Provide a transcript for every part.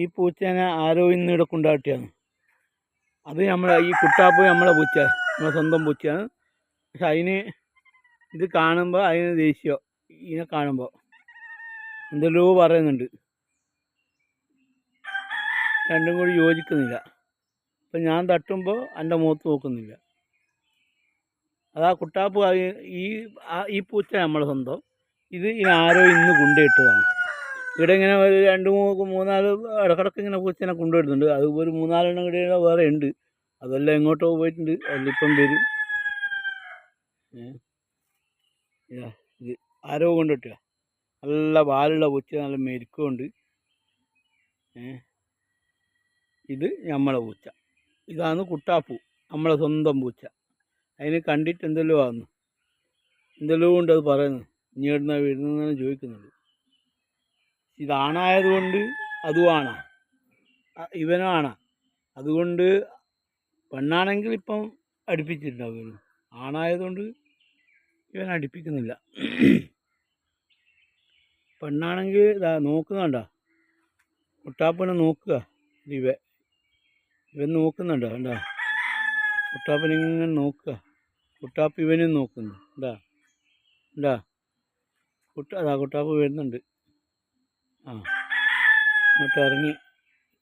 ഈ പൂച്ചേനെ ആരോ ഇന്ന് ഇവിടെ കൊണ്ടാട്ടിയാണ്. അത് നമ്മളെ ഈ കുട്ടാപ്പ് നമ്മളെ പൂച്ച നമ്മളെ സ്വന്തം പൂച്ചയാണ്. പക്ഷെ അതിന് ഇത് കാണുമ്പോൾ അതിന് ദേഷ്യം ഇതിനെ കാണുമ്പോൾ എന്തെല്ലോ പറയുന്നുണ്ട്. രണ്ടും കൂടി യോജിക്കുന്നില്ല. അപ്പം ഞാൻ തട്ടുമ്പോൾ എന്റെ മുഖത്ത് നോക്കുന്നില്ല. അതാ കുട്ടാപ്പ് ഈ ഈ പൂച്ച നമ്മളെ സ്വന്തം. ഇത് ഇനി ആരോ ഇന്ന് കൊണ്ടുപോയിട്ടതാണ് ഇവിടെ ഇങ്ങനെ ഒരു രണ്ട് മൂന്ന് മൂന്നാൽ ഇടക്കിടക്ക് ഇങ്ങനെ പൂച്ചേനെ കൊണ്ടുവരുന്നുണ്ട്. അത് ഒരു മൂന്നാലെണ്ണം ഇവിടെ വേറെ ഉണ്ട്. അതെല്ലാം എങ്ങോട്ടോ പോയിട്ടുണ്ട്. അതിലിപ്പം വരും. ഇതാ ആരോ കൊണ്ടിട്ടുക നല്ല പാലുള്ള പൂച്ച നല്ല മെരുക്കുണ്ട് ഏ? ഇത് നമ്മളെ പൂച്ച. ഇതാണ് കുട്ടാപ്പൂ. നമ്മളെ സ്വന്തം പൂച്ച. അതിന് കണ്ടിട്ട് എന്തെല്ലോ ആകുന്നു എന്തെല്ലോ ഉണ്ട് അത് പറയുന്നു. ഇനി ഇടുന്ന വീടുന്ന ചോദിക്കുന്നുണ്ട് ഇതാണായതുകൊണ്ട് അതും ആണ ഇവനും ആണ അതുകൊണ്ട് പെണ്ണാണെങ്കിൽ ഇപ്പം അടുപ്പിച്ചിട്ടുണ്ടാവും ഇവന് ആണായതുകൊണ്ട് ഇവൻ അടുപ്പിക്കുന്നില്ല. പെണ്ണാണെങ്കിൽ ഇതാ നോക്കുന്നുണ്ടോ? മുട്ടാപ്പനെ നോക്കുക. ഇവ ഇവൻ നോക്കുന്നുണ്ടോ? കണ്ടോ? മുട്ടാപ്പനിങ്ങനെ നോക്കുക. കുട്ടാപ്പ് ഇവനും നോക്കുന്നു. എന്താ എന്താ കുട്ട അതാ കുട്ടാപ്പ് വരുന്നുണ്ട്. ഇങ്ങോട്ട് ഇറങ്ങി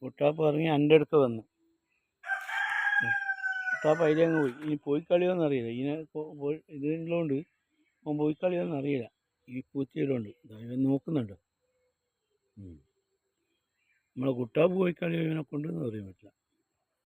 കുട്ടാപ്പ് ഇറങ്ങി എന്റെ അടുത്ത് വന്നു. കുട്ടാപ്പ് കുട്ടാപ്പ് അതിലങ്ങ് പോയി. ഇനി പോയി കളിയോന്ന് അറിയില്ല ഇതിനെ ഇതിലുള്ളതുകൊണ്ട് അവൻ പോയി കളിയോന്ന് അറിയില്ല. ഈ പൂച്ചയിലുണ്ട് ഇവൻ നോക്കുന്നുണ്ട്. നമ്മളെ കുട്ടാപ്പ് പോയി കളിയോ ഇവനെ കൊണ്ടുവന്ന് പറയാൻ പറ്റില്ല.